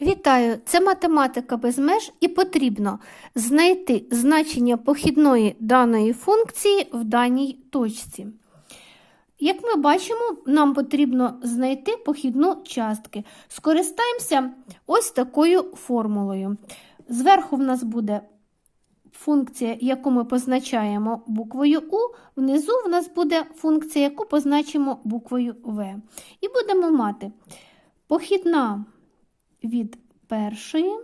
Вітаю! Це математика без меж і потрібно знайти значення похідної даної функції в даній точці. Як ми бачимо, нам потрібно знайти похідну частки. Скористаємося ось такою формулою. Зверху в нас буде функція, яку ми позначаємо буквою У, внизу в нас буде функція, яку позначимо буквою В. І будемо мати похідна від першої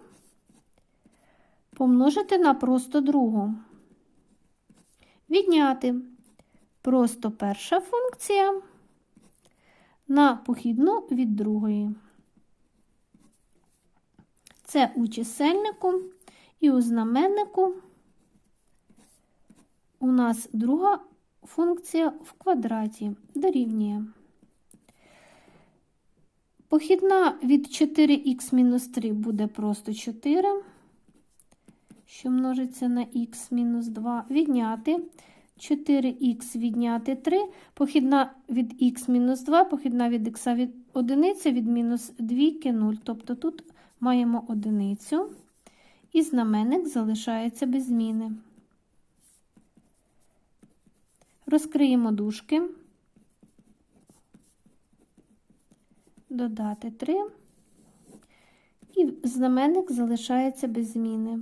помножити на просто другу. Відняти просто перша функція на похідну від другої. Це у чисельнику і у знаменнику у нас друга функція в квадраті дорівнює. Похідна від 4х-3 буде просто 4, що множиться на х-2, відняти 4х відняти 3, похідна від х-2, похідна від х від 1 від мінус 2 0. Тобто тут маємо одиницю, і знаменник залишається без зміни. Розкриємо дужки. Додати 3, і знаменник залишається без зміни.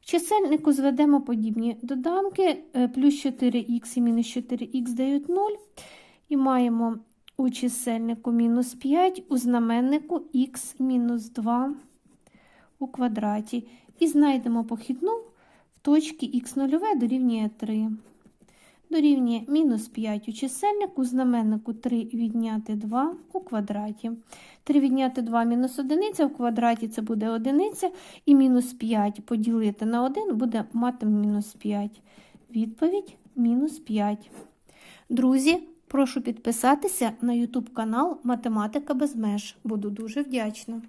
В чисельнику зведемо подібні доданки, плюс 4х і мінус 4х дають 0, і маємо у чисельнику мінус 5, у знаменнику х мінус 2 у квадраті. І знайдемо похідну в точці х0 дорівнює 3 дорівнює мінус 5 у чисельнику, знаменнику 3 відняти 2 у квадраті. 3 відняти 2 мінус 1 в квадраті це буде 1, і мінус 5 поділити на 1 буде мати мінус 5. Відповідь мінус 5. Друзі, прошу підписатися на YouTube канал Математика без меж. Буду дуже вдячна.